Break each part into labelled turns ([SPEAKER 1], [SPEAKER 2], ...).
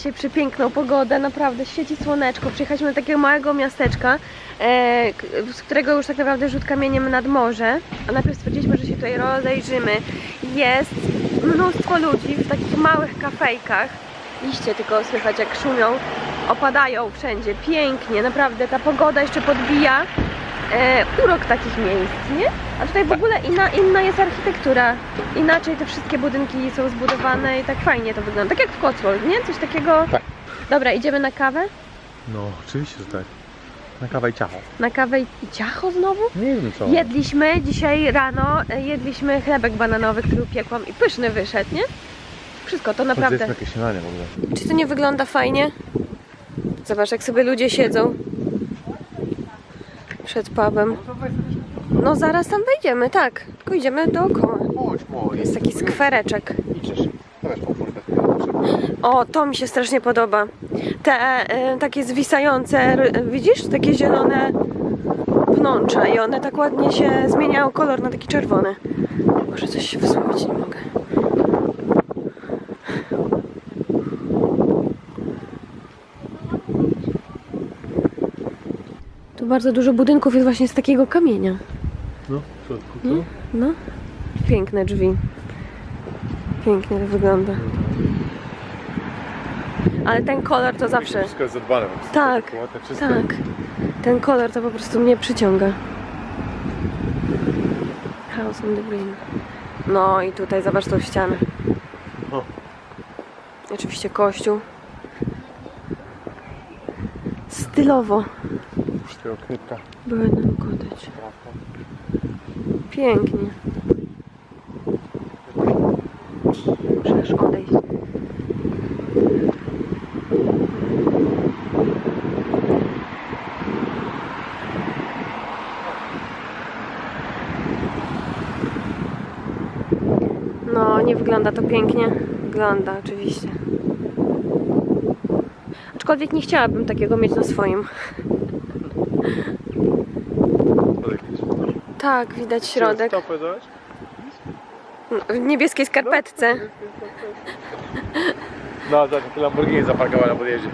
[SPEAKER 1] dzisiaj przepiękną pogodę, naprawdę świeci słoneczko. Przyjechaliśmy do takiego małego miasteczka, e, z którego już tak naprawdę rzut kamieniem nad morze. A najpierw stwierdziliśmy, że się tutaj rozejrzymy. Jest mnóstwo ludzi w takich małych kafejkach. Liście tylko słychać jak szumią, opadają wszędzie. Pięknie, naprawdę ta pogoda jeszcze podbija e, urok takich miejsc, nie? A tutaj w ogóle inna, inna jest architektura. Inaczej te wszystkie budynki są zbudowane i tak fajnie to wygląda. Tak jak w Cotswold, nie? Coś takiego.
[SPEAKER 2] Tak.
[SPEAKER 1] Dobra, idziemy na kawę?
[SPEAKER 2] No, oczywiście, że tak. Na kawę i ciacho.
[SPEAKER 1] Na kawę i i ciacho znowu?
[SPEAKER 2] Nie wiem co.
[SPEAKER 1] Jedliśmy dzisiaj rano, e, jedliśmy chlebek bananowy, który upiekłam i pyszny wyszedł, nie? Wszystko, to naprawdę.
[SPEAKER 2] Naprawdę. jakieś śniadanie w ogóle.
[SPEAKER 1] Czy to nie wygląda fajnie? Zobacz, jak sobie ludzie siedzą przed pubem. No zaraz tam wejdziemy, tak. Tylko idziemy dookoła.
[SPEAKER 2] Chodź, mój.
[SPEAKER 1] Jest taki skwereczek.
[SPEAKER 2] Idziesz. Weź po furtę.
[SPEAKER 1] O, to mi się strasznie podoba. Te e, takie zwisające, widzisz? Takie zielone pnącza i one tak ładnie się zmieniają kolor na taki czerwony. Może coś się wysłowić nie mogę. Tu bardzo dużo budynków jest właśnie z takiego kamienia.
[SPEAKER 2] No, środku
[SPEAKER 1] Nie?
[SPEAKER 2] tu.
[SPEAKER 1] No, piękne drzwi. Pięknie to wygląda. Ale ten kolor to zawsze.
[SPEAKER 2] Wszystko jest zadbane.
[SPEAKER 1] Tak. Tak. Ten kolor to po prostu mnie przyciąga. House on the Green. No i tutaj zobacz tą ścianę.
[SPEAKER 2] O.
[SPEAKER 1] Oczywiście kościół. Stylowo.
[SPEAKER 2] Wszystkiego knypka.
[SPEAKER 1] Burnham Cottage.
[SPEAKER 2] Prawda.
[SPEAKER 1] Pięknie. Muszę odejść. No, nie wygląda to pięknie. Wygląda oczywiście. Aczkolwiek nie chciałabym takiego mieć na swoim. Tak, widać środek. W niebieskiej skarpetce.
[SPEAKER 2] No, tak, takie Lamborghini zaparkowane na podjeździe.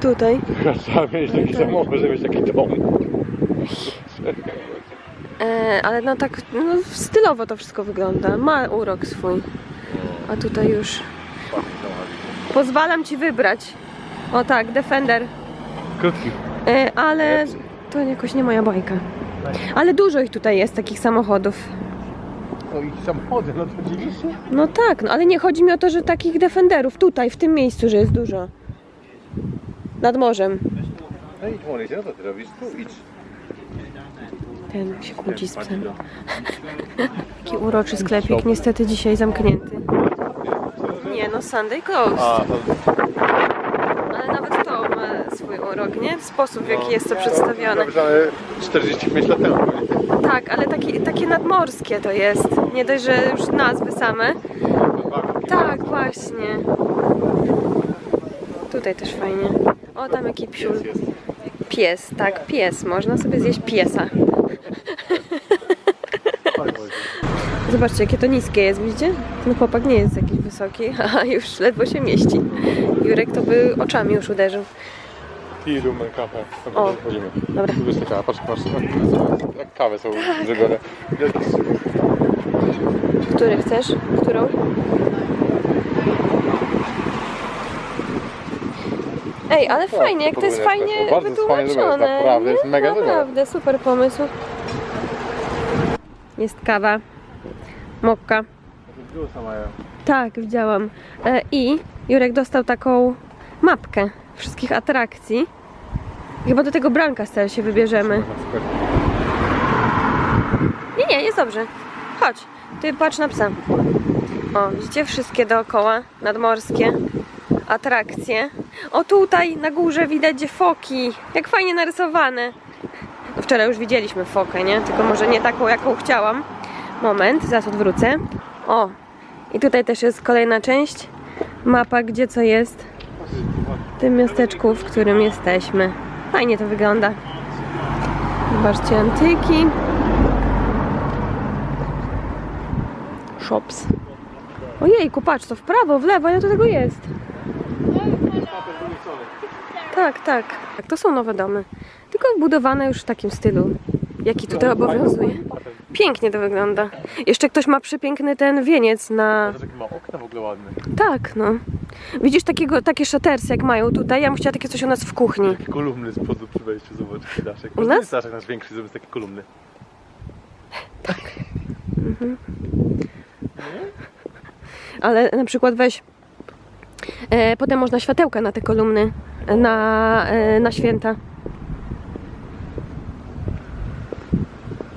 [SPEAKER 1] Tutaj.
[SPEAKER 2] Trzeba mieć taki samochód, żeby mieć taki dom.
[SPEAKER 1] E, ale no tak no, stylowo to wszystko wygląda. Ma urok swój. A tutaj już pozwalam ci wybrać. O tak, Defender.
[SPEAKER 2] Krótki.
[SPEAKER 1] E, ale to jakoś nie moja bajka. Ale dużo ich tutaj jest, takich samochodów.
[SPEAKER 2] No i samochody, no to się?
[SPEAKER 1] No tak, no ale nie chodzi mi o to, że takich Defenderów tutaj, w tym miejscu, że jest dużo. Nad morzem.
[SPEAKER 2] No idź Monicie, no to ty robisz? Tu idź.
[SPEAKER 1] Ten się kłóci z psem. Taki uroczy sklepik, niestety dzisiaj zamknięty. Nie no, Sunday.
[SPEAKER 2] A, to...
[SPEAKER 1] Ale urok, nie? Sposób w jaki jest to przedstawione.
[SPEAKER 2] Napisane 45 lat temu.
[SPEAKER 1] Tak, ale takie, takie nadmorskie to jest. Nie dość, że już nazwy same. Tak, właśnie. Tutaj też fajnie. O, tam jaki psiul. Pies, tak, pies. Można sobie zjeść piesa. Zobaczcie, jakie to niskie jest, widzicie? Ten chłopak nie jest jakiś wysoki, a już ledwo się mieści. Jurek to by oczami już uderzył.
[SPEAKER 2] I rumen kawę. Dobra,
[SPEAKER 1] O.
[SPEAKER 2] wchodzimy.
[SPEAKER 1] Dobra.
[SPEAKER 2] Tu jest taka, patrz, patrz, jak kawy są zrobione.
[SPEAKER 1] Który chcesz? Którą? Ej, ale
[SPEAKER 2] Tak,
[SPEAKER 1] fajnie, jak to jest fajnie
[SPEAKER 2] być. Bardzo jest fajnie
[SPEAKER 1] wytłumaczone.
[SPEAKER 2] zrobione, naprawdę,
[SPEAKER 1] nie?
[SPEAKER 2] jest mega zrobione.
[SPEAKER 1] Naprawdę, super pomysł. Jest kawa, mokka. Tak, widziałam. E, I Jurek dostał taką mapkę wszystkich atrakcji. Chyba do tego Branka Stel się wybierzemy. Nie, nie, jest dobrze. Chodź, ty patrz na psa. O, widzicie wszystkie dookoła, nadmorskie atrakcje. O, tutaj na górze widać foki. Jak fajnie narysowane. No, Wczoraj już widzieliśmy fokę, nie? Tylko może nie taką, jaką chciałam. Moment, zaraz odwrócę. O, i tutaj też jest kolejna część. Mapa, gdzie co jest. Tym miasteczku, w którym jesteśmy. Fajnie to wygląda. Zobaczcie, antyki. Shops. Ojejku, patrz, to w prawo, w lewo, ile to tego jest? Tak, tak. Tak, to są nowe domy. Tylko budowane już w takim stylu, jaki tutaj obowiązuje. Pięknie to wygląda. Jeszcze ktoś ma przepiękny ten wieniec na...
[SPEAKER 2] Ma okna w ogóle ładne.
[SPEAKER 1] Tak, no. Widzisz takiego, takie szatersy jak mają tutaj? Ja bym chciała takie coś u nas w kuchni.
[SPEAKER 2] Takie kolumny z przodu przy wejściu, zobacz, daszek.
[SPEAKER 1] U nas?
[SPEAKER 2] daszek nasz większy, takie kolumny.
[SPEAKER 1] Ale na przykład weź... E, potem można światełka na te kolumny na, e, na święta.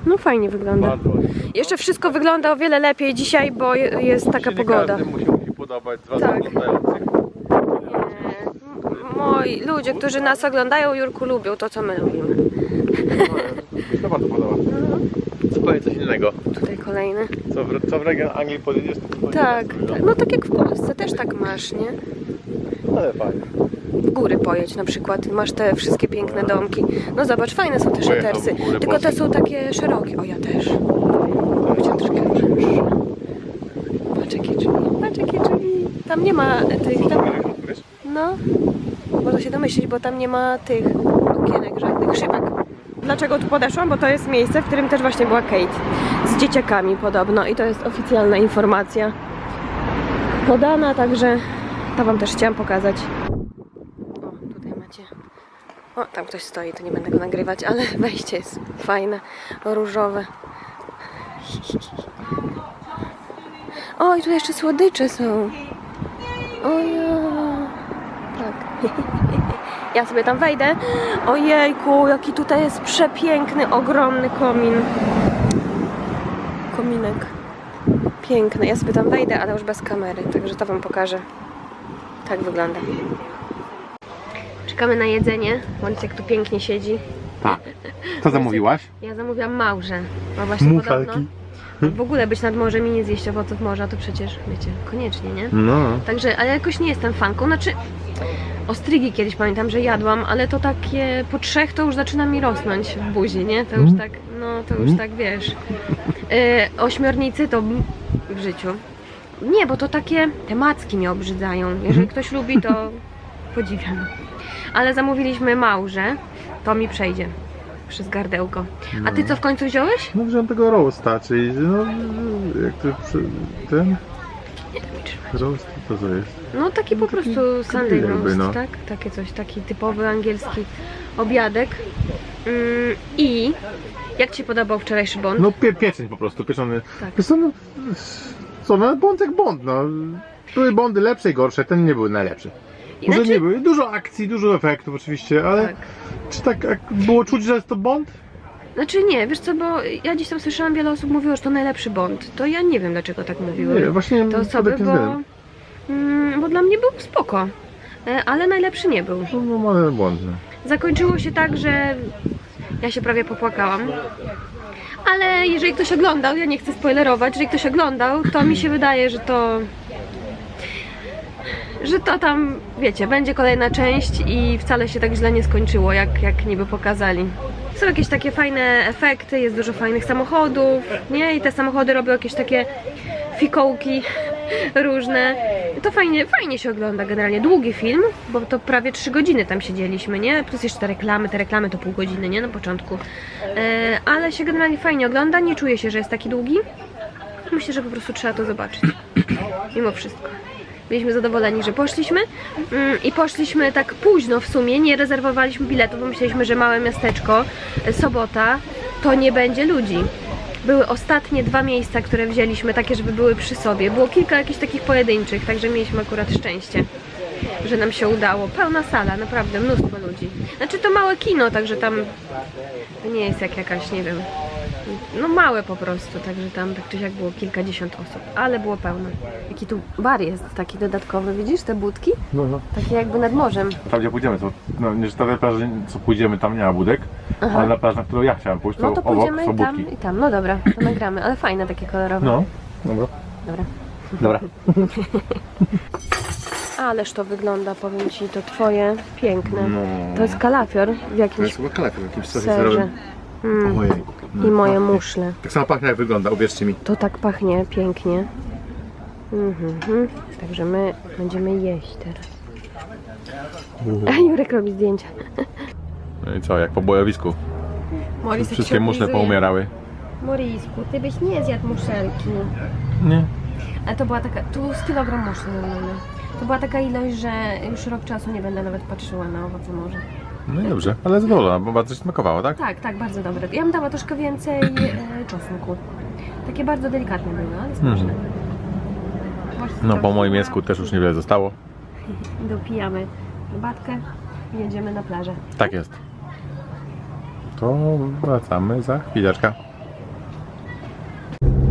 [SPEAKER 1] No fajnie wygląda.
[SPEAKER 2] Bardzo ładnie.
[SPEAKER 1] Jeszcze wszystko wygląda o wiele lepiej dzisiaj, bo je- jest taka
[SPEAKER 2] Się nie
[SPEAKER 1] pogoda.
[SPEAKER 2] Każdy musi, musi podobać z was
[SPEAKER 1] Tak.
[SPEAKER 2] oglądających.
[SPEAKER 1] Nie. Moi ludzie, którzy nas oglądają, Jurku, lubią to, co my lubimy.
[SPEAKER 2] Mi się to bardzo podoba. Zupełnie coś innego.
[SPEAKER 1] Tutaj kolejny.
[SPEAKER 2] Co w, co w region Anglii podjedziesz, to zupełnie
[SPEAKER 1] Tak, tak. No tak jak w Polsce, też tak masz, nie?
[SPEAKER 2] Ale fajnie.
[SPEAKER 1] W góry pojedź na przykład, masz te wszystkie piękne domki. No zobacz, fajne są te
[SPEAKER 2] górę
[SPEAKER 1] Tylko te są takie szerokie. O, ja też. Chciałam troszkę wyższe. Patrz jakie drzwi, patrz jakie drzwi. Tam nie ma tych, tam, no, można się domyślić, bo tam nie ma tych okienek, żadnych szybek. Dlaczego tu podeszłam? Bo to jest miejsce, w którym też właśnie była Kate. Z dzieciakami podobno i to jest oficjalna informacja podana, także to Wam też chciałam pokazać. Tam ktoś stoi, to nie będę go nagrywać, ale wejście jest fajne, różowe. O, i tu jeszcze słodycze są. O ja. Tak. Ja sobie tam wejdę. Ojejku, jaki tutaj jest przepiękny, ogromny komin. Kominek. Piękny. Ja sobie tam wejdę, ale już bez kamery, także to Wam pokażę. Tak wygląda. Czekamy na jedzenie. Jak tu pięknie siedzi.
[SPEAKER 2] Tak. Co zamówiłaś?
[SPEAKER 1] Ja zamówiłam małże. Ma właśnie podobno. W ogóle być nad morzem i nie zjeść owoców morza, to przecież, wiecie, koniecznie, nie?
[SPEAKER 2] No.
[SPEAKER 1] Także, ale jakoś nie jestem fanką. Znaczy, ostrygi kiedyś pamiętam, że jadłam, ale to takie po trzech to już zaczyna mi rosnąć w buzi, nie? To już
[SPEAKER 2] Mm.
[SPEAKER 1] tak, no to już tak wiesz. Yy, ośmiornicy to w życiu. Nie, bo to takie, te macki mnie obrzydzają. Jeżeli ktoś lubi, to podziwiam. Ale zamówiliśmy małże, to mi przejdzie przez gardełko. A ty co w końcu wziąłeś?
[SPEAKER 2] No wziąłem tego roasta, czyli no, jak to ten roast, to co jest?
[SPEAKER 1] No taki po prostu Sunday
[SPEAKER 2] jakby,
[SPEAKER 1] roast,
[SPEAKER 2] no.
[SPEAKER 1] tak? Takie coś, taki typowy angielski obiadek. Mm, I jak Ci się podobał wczorajszy bon?
[SPEAKER 2] No pie, pieczeń po prostu, pieczony.
[SPEAKER 1] Tak.
[SPEAKER 2] Co, no, co, no bądź jak bądź, no. Były bondy lepsze i gorsze, ten nie był najlepszy. Może
[SPEAKER 1] znaczy-
[SPEAKER 2] nie były, dużo akcji, dużo efektów oczywiście, ale
[SPEAKER 1] Tak.
[SPEAKER 2] czy tak było czuć, że jest to bond?
[SPEAKER 1] Znaczy nie, wiesz co, bo ja gdzieś tam słyszałam, wiele osób mówiło, że to najlepszy Bond. To ja nie wiem, dlaczego tak mówiły
[SPEAKER 2] Nie, właśnie
[SPEAKER 1] te osoby, bo, mm, bo dla mnie był spoko. E, Ale najlepszy nie był.
[SPEAKER 2] No, no błąd, no.
[SPEAKER 1] Zakończyło się tak, że ja się prawie popłakałam. Ale jeżeli ktoś oglądał, ja nie chcę spoilerować, jeżeli ktoś oglądał, to mi się wydaje, że to. Że to tam, wiecie, będzie kolejna część i wcale się tak źle nie skończyło, jak, jak niby pokazali. Są jakieś takie fajne efekty, jest dużo fajnych samochodów, nie? I te samochody robią jakieś takie fikołki różne. To fajnie, fajnie się ogląda generalnie. Długi film, bo to prawie 3 godziny tam siedzieliśmy, nie? Plus jeszcze te reklamy, te reklamy to pół godziny, nie? Na początku. E, ale się generalnie fajnie ogląda, nie czuję się, że jest taki długi. Myślę, że po prostu trzeba to zobaczyć. Mimo wszystko. Byliśmy zadowoleni, że poszliśmy mm, i poszliśmy tak późno w sumie, nie rezerwowaliśmy biletu, bo myśleliśmy, że małe miasteczko, e, sobota, to nie będzie ludzi. Były ostatnie dwa miejsca, które wzięliśmy, takie, żeby były przy sobie. Było kilka jakichś takich pojedynczych, także mieliśmy akurat szczęście, że nam się udało. Pełna sala, naprawdę, mnóstwo ludzi. Znaczy to małe kino, także tam nie jest jak jakaś, nie wiem, no małe po prostu, także tam tak czy siak było kilkadziesiąt osób, ale było pełno. Jaki tu bar jest taki dodatkowy, widzisz te budki?
[SPEAKER 2] No, no.
[SPEAKER 1] Takie jakby nad morzem.
[SPEAKER 2] Tam gdzie pójdziemy, to, no nie, że ta plaż, co pójdziemy, tam nie ma budek,
[SPEAKER 1] Aha.
[SPEAKER 2] ale na plaż, na którą ja chciałem pójść, to,
[SPEAKER 1] No to
[SPEAKER 2] obok
[SPEAKER 1] pójdziemy
[SPEAKER 2] są
[SPEAKER 1] tam
[SPEAKER 2] budki.
[SPEAKER 1] i tam. No dobra, to nagramy, ale fajne takie kolorowe.
[SPEAKER 2] No, dobra.
[SPEAKER 1] Dobra.
[SPEAKER 2] Dobra.
[SPEAKER 1] Ależ to wygląda, powiem Ci, to Twoje piękne.
[SPEAKER 2] No.
[SPEAKER 1] To jest kalafior w
[SPEAKER 2] To
[SPEAKER 1] jakimś
[SPEAKER 2] jest chyba kalepiej w jakimś
[SPEAKER 1] serze. Mm.
[SPEAKER 2] Ojej.
[SPEAKER 1] I moje muszle.
[SPEAKER 2] Tak samo pachnie jak wygląda, uwierzcie mi.
[SPEAKER 1] To tak pachnie pięknie. Mhm, mhm. Także my będziemy jeść teraz. A Jurek robi zdjęcia.
[SPEAKER 2] No i co, jak po bojowisku.
[SPEAKER 1] Moris,
[SPEAKER 2] Wszystkie muszle poumierały.
[SPEAKER 1] Morisku, ty byś nie zjadł muszelki.
[SPEAKER 2] Nie.
[SPEAKER 1] Ale to była taka, tu z kilogram muszli normalnie. To była taka ilość, że już rok czasu nie będę nawet patrzyła na owoce morza.
[SPEAKER 2] No i dobrze, ale zadowolona, bo bardzo ci smakowało, tak?
[SPEAKER 1] Tak, tak, bardzo dobre. Ja bym dała troszkę więcej e, czosnku. Takie bardzo delikatne były, ale smaczne. Możesz
[SPEAKER 2] No po moim mięsku też już niewiele zostało.
[SPEAKER 1] Dopijamy herbatkę i jedziemy na plażę.
[SPEAKER 2] Tak jest. To wracamy za chwileczkę.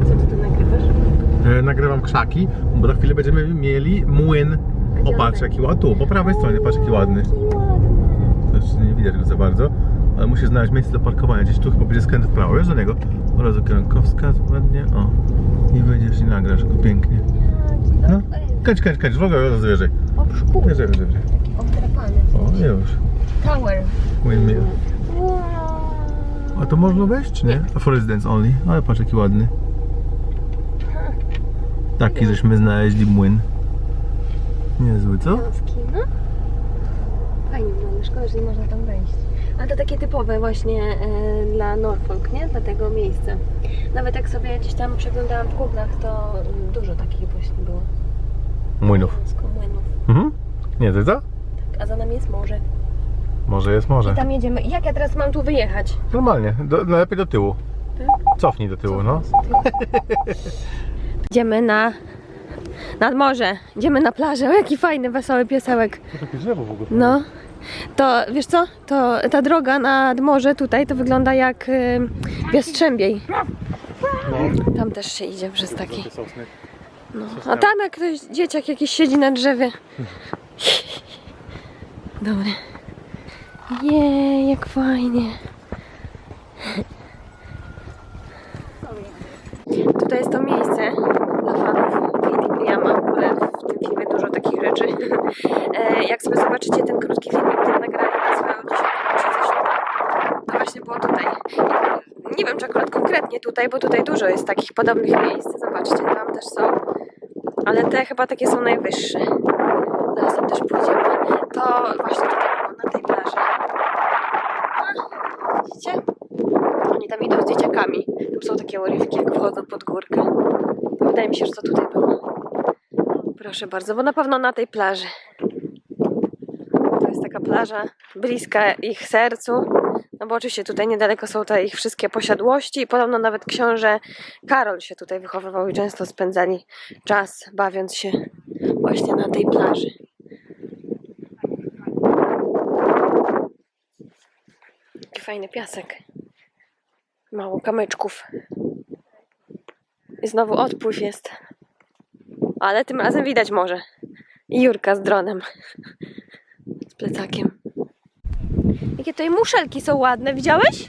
[SPEAKER 1] Co ty tu nagrywasz?
[SPEAKER 2] E, nagrywam krzaki, bo za chwilę będziemy mieli młyn. O, patrz jaki ładny. Tu, po prawej stronie, patrz jaki ładny. Nie widać go za bardzo, ale musisz znaleźć miejsce do parkowania. Gdzieś tu chyba będzie skręt w prawo, wiesz do niego. Od razu kierunkowskaz ładnie, o. I wyjdziesz i nagrasz go pięknie. No, kręć, kręć, kręć, w ogóle od razu wyżej.
[SPEAKER 1] O, szkół,
[SPEAKER 2] Wyżej, wyżej, wyżej.
[SPEAKER 1] obdrapany.
[SPEAKER 2] O, już.
[SPEAKER 1] Tower.
[SPEAKER 2] Windmill. A to można wejść, czy nie? A for residents only. Ale patrz jaki ładny. Taki żeśmy znaleźli młyn. Niezły, co?
[SPEAKER 1] No. Szkoda, że nie można tam wejść. Ale to takie typowe właśnie e, dla Norfolk, nie? Dla tego miejsca. Nawet jak sobie gdzieś tam przeglądałam w Google'ach, to mm, dużo takich właśnie było.
[SPEAKER 2] Młynów.
[SPEAKER 1] Z komłynów.
[SPEAKER 2] Mhm. Nie, ty?
[SPEAKER 1] Tak, a za nami jest morze.
[SPEAKER 2] Może jest, może.
[SPEAKER 1] I tam jedziemy. Jak ja teraz mam tu wyjechać?
[SPEAKER 2] Normalnie, do, najlepiej do tyłu.
[SPEAKER 1] Tak?
[SPEAKER 2] Cofnij do tyłu, no.
[SPEAKER 1] Idziemy na... nad morze. Idziemy na plażę. O, jaki fajny, wesoły piesełek.
[SPEAKER 2] To takie drzewo w ogóle.
[SPEAKER 1] No. To wiesz co? To ta droga nad morze tutaj to wygląda jak y, Jastrzębiej. Tam też się idzie przez taki.
[SPEAKER 2] Sosny.
[SPEAKER 1] No. A tam jak ktoś dzieciak jakiś siedzi na drzewie. Dobry. Jej, jak fajnie. Tutaj jest to miejsce dla fanów Katie Priama. W ogóle w tym filmie dużo takich rzeczy. E, Jak sobie zobaczycie ten krótki film, który nagrali na swoją ślubu, to właśnie było tutaj. Nie wiem, czy akurat konkretnie tutaj, bo tutaj dużo jest takich podobnych miejsc. Zobaczcie, tam też są. Ale te chyba takie są najwyższe. Zaraz tam też pójdziemy. To właśnie tutaj było na tej plaży. A, Widzicie? Oni tam idą z dzieciakami. Tam są takie urywki, jak wchodzą pod górkę. Wydaje mi się, że to tutaj było. Proszę bardzo, bo na pewno na tej plaży. To jest taka plaża bliska ich sercu. No bo oczywiście tutaj niedaleko są te ich wszystkie posiadłości i podobno nawet książę Karol się tutaj wychowywał i często spędzali czas bawiąc się właśnie na tej plaży. Jaki fajny piasek. Mało kamyczków. I znowu odpływ jest. Ale tym razem widać morze. I Jurka z dronem. Z plecakiem. Jakie tutaj muszelki są ładne, widziałeś?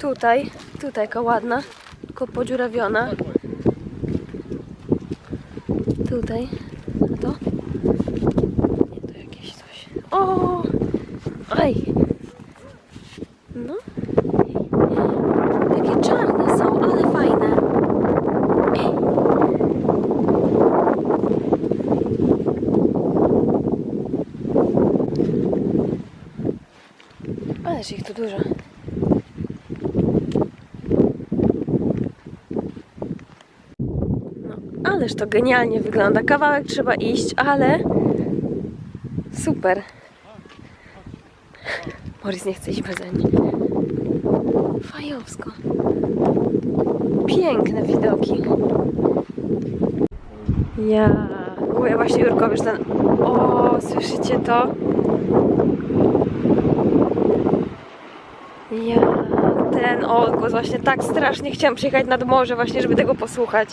[SPEAKER 1] Tutaj, tutaj jaka ładna. Tylko podziurawiona. Tutaj. A to? Nie, to jakieś coś. O! Aj! No. Takie czarne są, ale fajne. Ależ ich tu dużo. No, ależ to genialnie wygląda. Kawałek trzeba iść, ale super. Morris nie chce iść beze mnie. Fajowsko. Piękne widoki. Ja. Mówię właśnie Jurkowi, ten... O, słyszycie to? Ja. Ten odgłos właśnie tak strasznie chciałam przyjechać nad morze właśnie, żeby tego posłuchać.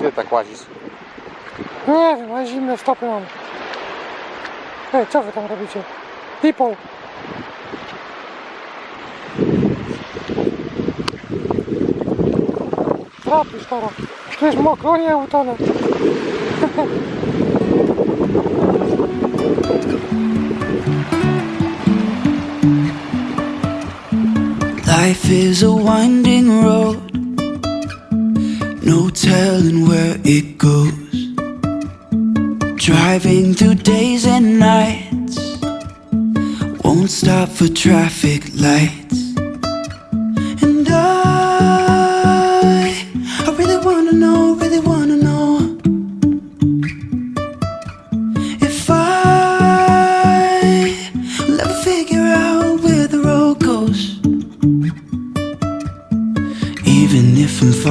[SPEAKER 2] Ty tak łazisz?
[SPEAKER 3] Nie wiem, ale zimne stopy mam. Hej, co wy tam robicie? People! Trapisz teraz. Tu jest mokro, nie utonę.
[SPEAKER 4] Life is a winding road, no telling where it goes. Driving through days and nights, won't stop for traffic lights.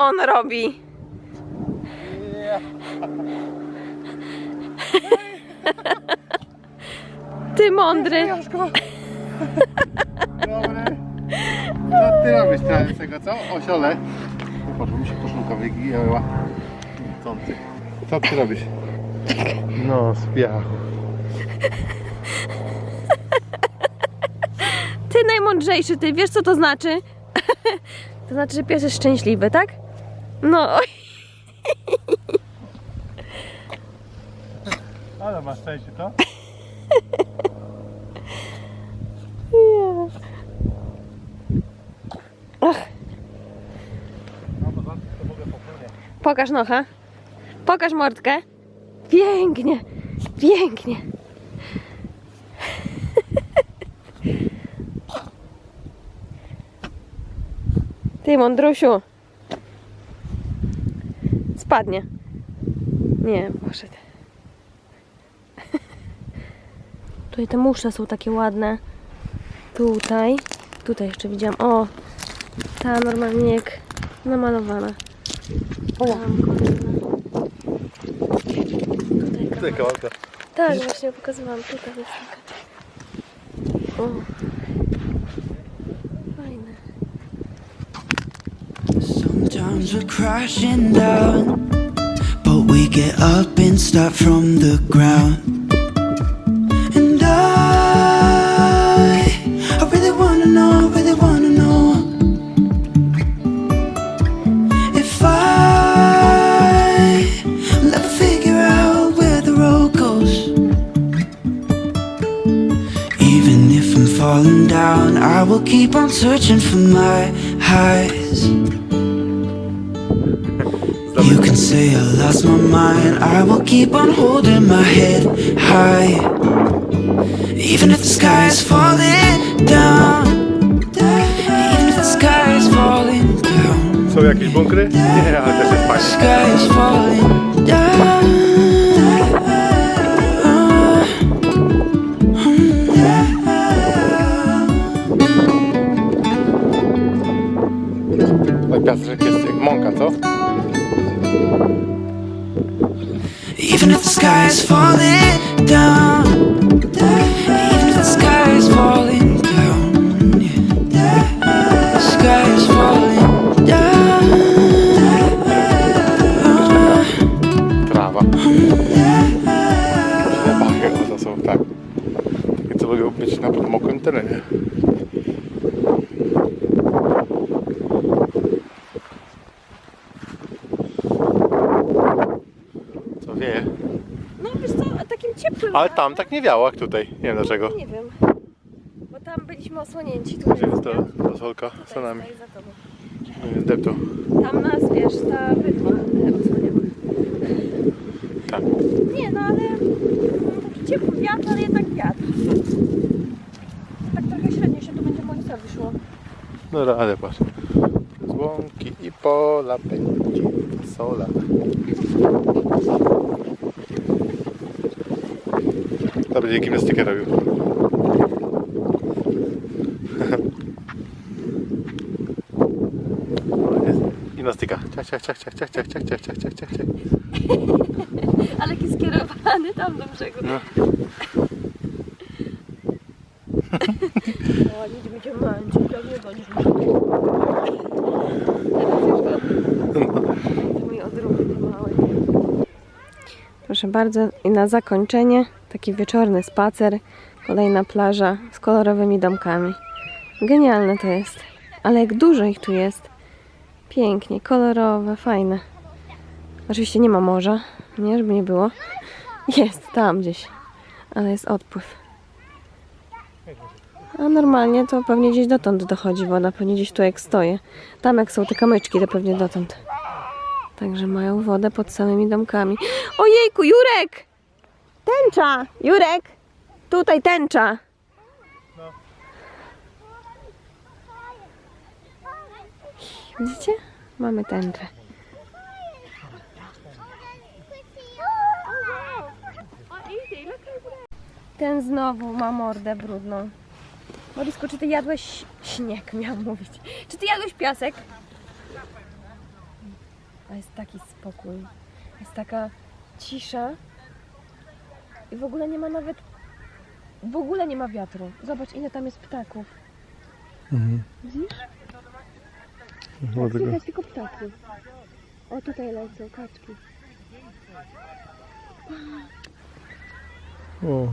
[SPEAKER 1] On robi. Ty mądry.
[SPEAKER 2] Dobry. Co ty robisz trawiącego, co? Osiole. Popatrz, mi się koszulka wygięła. Co ty robisz? No, piachu.
[SPEAKER 1] Ty najmądrzejszy, ty wiesz co to znaczy? To znaczy, że pies jest szczęśliwy, tak? No.
[SPEAKER 2] Ale masz szczęście, to? No to to mogę popłynąć.
[SPEAKER 1] Pokaż nocha. Pokaż mordkę. Pięknie, pięknie. Ty, mądrusiu. Spadnie. Nie, poszedł. Tutaj te muszle są takie ładne. Tutaj. Tutaj jeszcze widziałam. O! Ta normalnie jak namalowana. Tam kolejna. Tutaj
[SPEAKER 2] Tutaj kawałka.
[SPEAKER 1] tak, właśnie pokazywałam. Tutaj jest taka. O.
[SPEAKER 4] We're crashing down, but we get up and start from the ground. And I, I really wanna know, really wanna know if I will ever figure out where the road goes. Even if I'm falling down, I will keep on searching for my highs. You can say I lost my mind, I will keep on holding my head high. Even if the sky is falling down, even if the sky is falling down,
[SPEAKER 2] Są jakieś bunkry? Nie, ale też jest fajnie.
[SPEAKER 4] sky is falling down.
[SPEAKER 2] Oj, piaseczek jest jak mąka, co?
[SPEAKER 4] Even if the sky is falling down,
[SPEAKER 2] Ale tam tak nie wiało jak tutaj. Nie wiem dlaczego.
[SPEAKER 1] Nie wiem. Bo tam byliśmy osłonięci. Tutaj
[SPEAKER 2] Gdzie jest to fasolka?
[SPEAKER 1] Tutaj
[SPEAKER 2] Za nami.
[SPEAKER 1] stoi za tobą.
[SPEAKER 2] Nie zdeptał.
[SPEAKER 1] Tam nas, wiesz, ta wydma e, osłaniała.
[SPEAKER 2] Tak.
[SPEAKER 1] Nie, no ale taki ciepły wiatr, ale jednak wiatr. Tak trochę średnio się tu będzie Monisowi szło.
[SPEAKER 2] No ale patrz. Przez łąki i pola pędzi sola. To będzie gimnastykę robił. Gimnastyka. Ciach, ciach, ciach, ciach, ciach, ciach, ciach, ciach, ciach, ciach, ciach, ciach.
[SPEAKER 1] Ale jaki skierowany tam do brzegu.
[SPEAKER 2] No.
[SPEAKER 1] O, nic będzie męczył, pewnie odruch mały. Proszę bardzo, i na zakończenie taki wieczorny spacer, kolejna plaża z kolorowymi domkami. Genialne to jest. Ale jak dużo ich tu jest. Pięknie, kolorowe, fajne. Oczywiście nie ma morza, nie, żeby nie było. Jest tam gdzieś, ale jest odpływ. A normalnie to pewnie gdzieś dotąd dochodzi woda, pewnie gdzieś tu jak stoję. Tam jak są te kamyczki, to pewnie dotąd. Także mają wodę pod samymi domkami. Ojejku, Jurek! Tęcza! Jurek! Tutaj tęcza! Widzicie? Mamy tęczę. Ten znowu ma mordę brudną. Morisku, czy ty jadłeś śnieg, miałam mówić. Czy ty jadłeś piasek? A jest taki spokój. Jest taka cisza. I w ogóle nie ma nawet... W ogóle nie ma wiatru. Zobacz, ile tam jest ptaków. Widzisz? Słychać tylko ptaki. O, tutaj lecą kaczki.
[SPEAKER 2] O.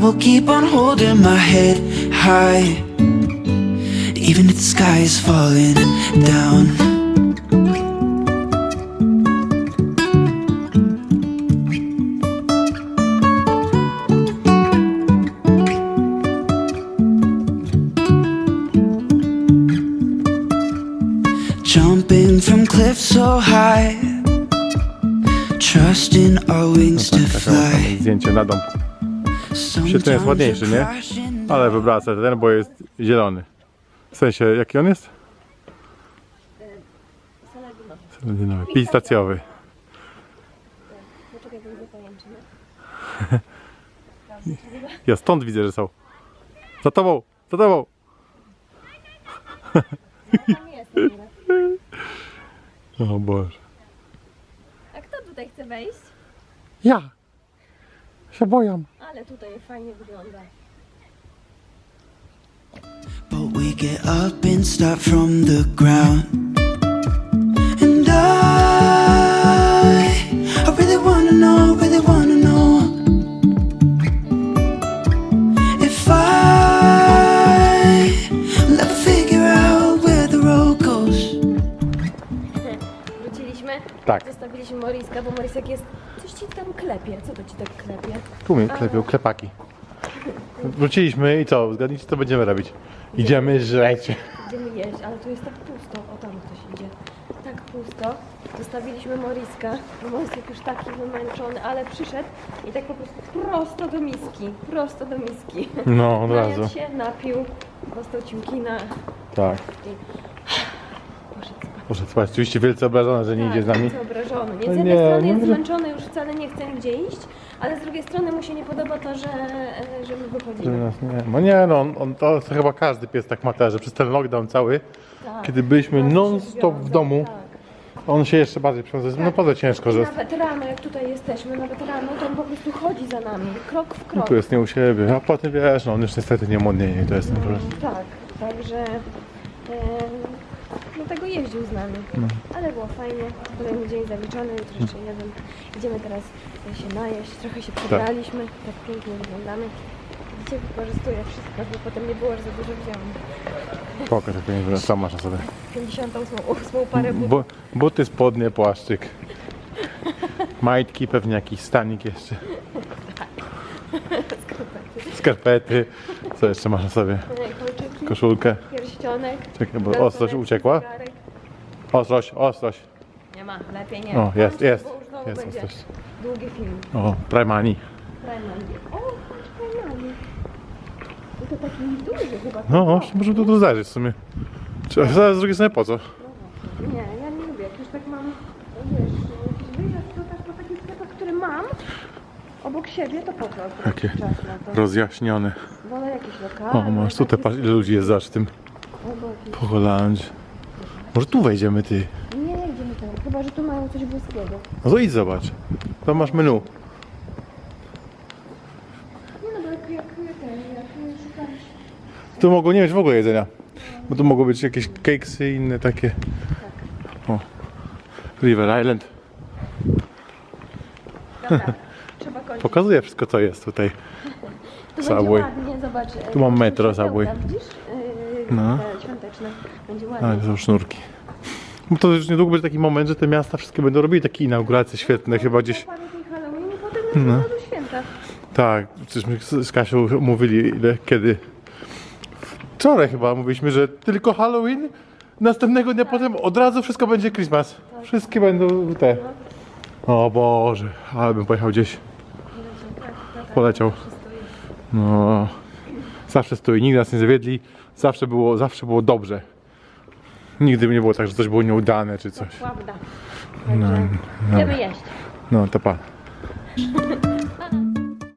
[SPEAKER 4] Will keep on holding my head high. Even if the sky is falling down. Jumping from cliffs so high, trusting our wings to fly.
[SPEAKER 2] Zdjęcie na domku. Świetny jest ładniejszy, nie? Ale sobie ten, bo jest zielony. W sensie, jaki on jest? Seledynowy. Pistacjowy. Ja stąd widzę, że są. Za tobą! Za tobą! O Boże.
[SPEAKER 1] A kto tutaj chce wejść?
[SPEAKER 3] Ja się boję.
[SPEAKER 1] Ale tutaj fajnie wygląda.
[SPEAKER 4] But we get up and start from the ground.
[SPEAKER 2] Tak.
[SPEAKER 1] zostawiliśmy Moriska, bo Morisek jest... Coś ci tam klepie. Co to ci tak klepie?
[SPEAKER 2] Tu mnie klepią klepaki. Wróciliśmy i co? Zgadnijcie co będziemy robić. Idziemy żreć.
[SPEAKER 1] Będziemy jeść, ale tu jest tak pusto. O, tam ktoś idzie. Tak pusto. Zostawiliśmy Moriska, bo Morisek już taki wymęczony, ale przyszedł i tak po prostu prosto do miski. Prosto do miski.
[SPEAKER 2] No, od
[SPEAKER 1] Najadł
[SPEAKER 2] razu.
[SPEAKER 1] się, napił, dostał ciunkina
[SPEAKER 2] Tak.
[SPEAKER 1] i Poszedł spać.
[SPEAKER 2] Oczywiście wielce obrażony, że nie idzie z nami.
[SPEAKER 1] Tak, obrażony. Nie, z
[SPEAKER 2] No
[SPEAKER 1] jednej
[SPEAKER 2] nie,
[SPEAKER 1] strony
[SPEAKER 2] no
[SPEAKER 1] jest
[SPEAKER 2] może-
[SPEAKER 1] zmęczony, już wcale nie chce nigdzie iść, ale z drugiej strony mu się nie podoba to, że, e, że my
[SPEAKER 2] Że
[SPEAKER 1] wychodzimy.
[SPEAKER 2] nas nie ma. Nie no, on, on, to chyba każdy pies tak ma też, że przez ten lockdown cały,
[SPEAKER 1] Tak.
[SPEAKER 2] kiedy byliśmy
[SPEAKER 1] Bardzo się
[SPEAKER 2] non-stop w domu,
[SPEAKER 1] Tak.
[SPEAKER 2] on się jeszcze bardziej przywiązał. No naprawdę ciężko,
[SPEAKER 1] I
[SPEAKER 2] że
[SPEAKER 1] nawet rano, jak tutaj jesteśmy, nawet rano, to on po prostu chodzi za nami, krok w krok.
[SPEAKER 2] tu jest nie u siebie, a potem wiesz, no on już niestety nie młodnieje i to jest ten problem.
[SPEAKER 1] Tak, także e, no tego jeździł z nami.
[SPEAKER 2] No.
[SPEAKER 1] Ale było fajnie. Kolejny dzień zaliczony, jutro jeszcze jeden. Idziemy teraz się najeść, trochę się przebraliśmy, tak, pięknie wyglądamy. Dzisiaj wykorzystuję wszystko, żeby potem nie było, że za dużo wziąłem.
[SPEAKER 2] Pokaż jak nie wygląda, sam masz na sobie.
[SPEAKER 1] 58 ósmą parę butów.
[SPEAKER 2] Bu, buty, spodnie, płaszczyk. Majtki, pewnie jakiś stanik jeszcze. Skarpety. Co jeszcze masz na sobie?
[SPEAKER 1] e,
[SPEAKER 2] Koszulkę.
[SPEAKER 1] Pierścionek.
[SPEAKER 2] Czekaj, bo ostrość uciekła.
[SPEAKER 1] zegarek.
[SPEAKER 2] Ostrość, ostrość.
[SPEAKER 1] Nie ma, lepiej nie.
[SPEAKER 2] O, jest, jest.
[SPEAKER 1] Bo już znowu
[SPEAKER 2] Jest
[SPEAKER 1] będzie
[SPEAKER 2] ostrość.
[SPEAKER 1] długi film.
[SPEAKER 2] O, Primani.
[SPEAKER 1] Primary. O, patrz, Primary. I to taki duży chyba.
[SPEAKER 2] No,
[SPEAKER 1] O,
[SPEAKER 2] może tu zajrzeć w sumie. Czy, a z drugiej strony po co?
[SPEAKER 1] Nie, ja nie lubię. Jak już tak mam, wiesz, jakiś wyjazd to tak po takich sklepach, które mam obok siebie, to po co?
[SPEAKER 2] Jakie
[SPEAKER 1] Czas na to.
[SPEAKER 2] rozjaśnione.
[SPEAKER 1] Wolę jakieś lokale.
[SPEAKER 2] O, masz tutaj, patrz ile ludzi jest za tym. Po Holandii. Może tu wejdziemy ty.
[SPEAKER 1] Nie, idziemy tam. Chyba, że tu mają coś włoskiego.
[SPEAKER 2] No to idź zobacz. Tam masz menu.
[SPEAKER 1] Nie no, bo jak, jak, jak, jak, szukam...
[SPEAKER 2] Tu mogą nie mieć w ogóle jedzenia. Bo tu mogą być jakieś cakesy i inne takie. O. River Island.
[SPEAKER 1] Dobra, trzeba kończyć.
[SPEAKER 2] Pokazuje wszystko co jest tutaj.
[SPEAKER 1] Tu
[SPEAKER 2] Subway.
[SPEAKER 1] ładnie, zobacz.
[SPEAKER 2] Tu mam metro, Subway.
[SPEAKER 1] Widzisz? Yy,
[SPEAKER 2] No.
[SPEAKER 1] te świąteczne. Będzie ładnie.
[SPEAKER 2] są sznurki. To już niedługo będzie taki moment, że te miasta wszystkie będą robiły takie inauguracje świetne, chyba gdzieś.
[SPEAKER 1] Halloween i potem
[SPEAKER 2] No.
[SPEAKER 1] święta.
[SPEAKER 2] Tak, przecież my z z Kasią mówili ile, kiedy. Wczoraj chyba mówiliśmy, że tylko Halloween, następnego dnia potem od razu wszystko będzie Christmas. Wszystkie będą te. O Boże, ale bym pojechał gdzieś. Poleciał. No. Zawsze stoi, nigdy nas nie zawiedli, zawsze było, zawsze było dobrze. Nigdy nie było tak, że coś było nieudane czy coś.
[SPEAKER 1] Prawda. Idziemy jeść.
[SPEAKER 2] No to pa.